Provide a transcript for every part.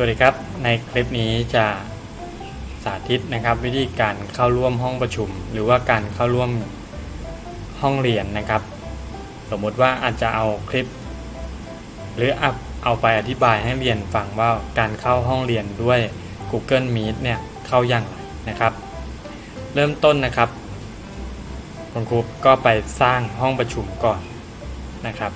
สวัสดีครับ ในคลิปนี้จะสาธิตนะครับ วิธีการเข้าร่วมห้องประชุม หรือว่าการเข้าร่วมห้องเรียนนะครับ สมมุติว่าอาจจะเอาคลิป หรือเอาเอาไปอธิบายให้เรียนฟังว่าการเข้าห้องเรียนด้วย Google Meet เนี่ยเข้าอย่างไรนะครับ เริ่มต้นนะครับคุณครูก็ไปสร้างห้องประชุมก่อนนะครับ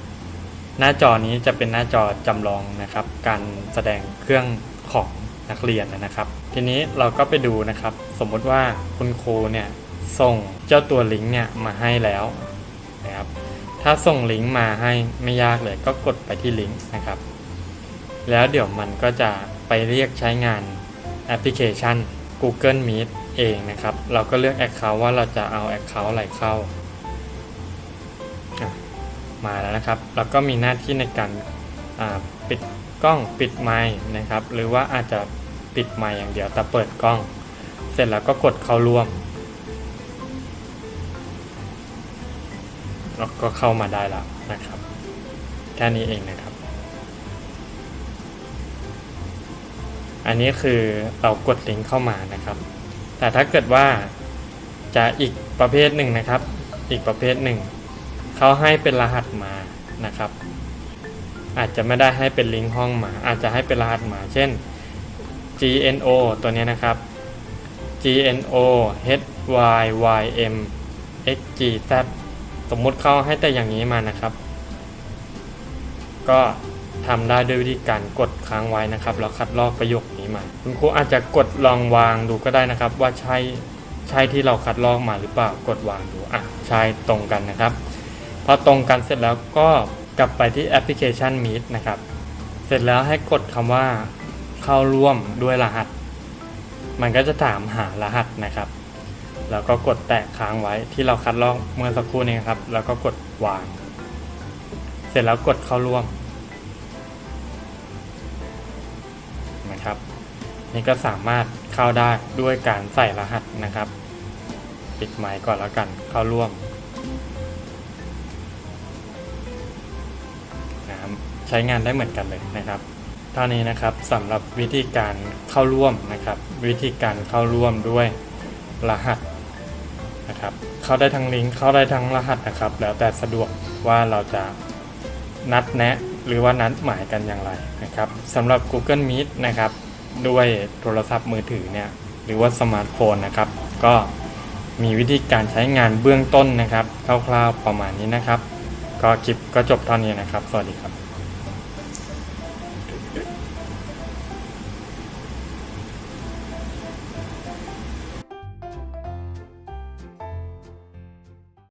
หน้าจอนี้จะเป็นหน้าจอจำลองนะครับ การแสดงเครื่องของนักเรียนนะครับ ทีนี้เราก็ไปดูนะครับ สมมติว่าคุณครูเนี่ยส่งเจ้าตัวลิงก์เนี่ยมาให้แล้วนะครับ ถ้าส่งลิงก์มาให้ไม่ยากเลยก็กดไปที่ลิงก์นะครับ แล้วเดี๋ยวมันก็จะไปเรียกใช้งานแอปพลิเคชัน Google Meet เองนะครับ เราก็เลือก Account ว่าเราจะเอา Account อะไรเข้า มาแล้วนะครับ แล้วก็มีหน้าที่ในการปิดกล้องปิดไมค์นะครับ หรือว่าอาจจะปิดไมค์อย่างเดียวแต่เปิดกล้อง เสร็จแล้วก็กดเข้าร่วม แล้วก็เข้ามาได้แล้วนะครับ แค่นี้เองนะครับ อันนี้คือเรากดลิงก์เข้ามานะครับ แต่ถ้าเกิดว่าจะอีกประเภทหนึ่งนะครับ อีกประเภทหนึ่ง เขาให้เป็นรหัสมานะครับ อาจจะไม่ได้ให้เป็นลิงก์ห้องมา อาจจะให้เป็นรหัสมา เช่น GNO ตัวนี้นะครับ GNO HYYM XGZ สมมุติเขาให้แต่อย่างนี้มานะครับ ก็ทำได้ด้วยวิธีการกดค้างไว้นะครับแล้วคัดลอกประโยคนี้มา คุณครูอาจจะกดลองวางดูก็ได้นะครับ ว่าใช่ใช่ที่เราคัดลอกมาหรือเปล่ากดวางดูอะใช่ตรงกันนะครับ พอตรงกันเสร็จแล้วก็กลับไปที่แอปพลิเคชัน Meet นะครับ เสร็จแล้วให้กดคำว่า เข้าร่วมด้วยรหัส มันก็จะถามหารหัสนะครับ แล้วก็กดแตะค้างไว้ที่เราคัดลอกเมื่อสักครู่นี้ครับ แล้วก็กดวาง เสร็จแล้วกดเข้าร่วมนะครับ นี่ก็สามารถเข้าได้ด้วยการใส่รหัสนะครับ ปิดไมค์ก่อนแล้วกันเข้าร่วม ใช้งานได้เหมือนกันเลยนะครับเท่านี้นะครับสำหรับวิธีการเข้าร่วมนะครับ วิธีการเข้าร่วมด้วยรหัสนะครับเข้าได้ทั้งลิงก์เข้าได้ทั้งรหัสนะครับ แล้วแต่สะดวกว่าเราจะนัดแนะหรือว่านัดหมายกันอย่างไรนะครับสำหรับ Google Meet นะครับด้วยโทรศัพท์มือถือเนี่ยหรือว่าสมาร์ทโฟนนะครับ ก็มีวิธีการใช้งานเบื้องต้นนะครับ คร่าวๆประมาณนี้นะครับ ก็คลิปก็จบเท่านี้นะครับ สวัสดีครับ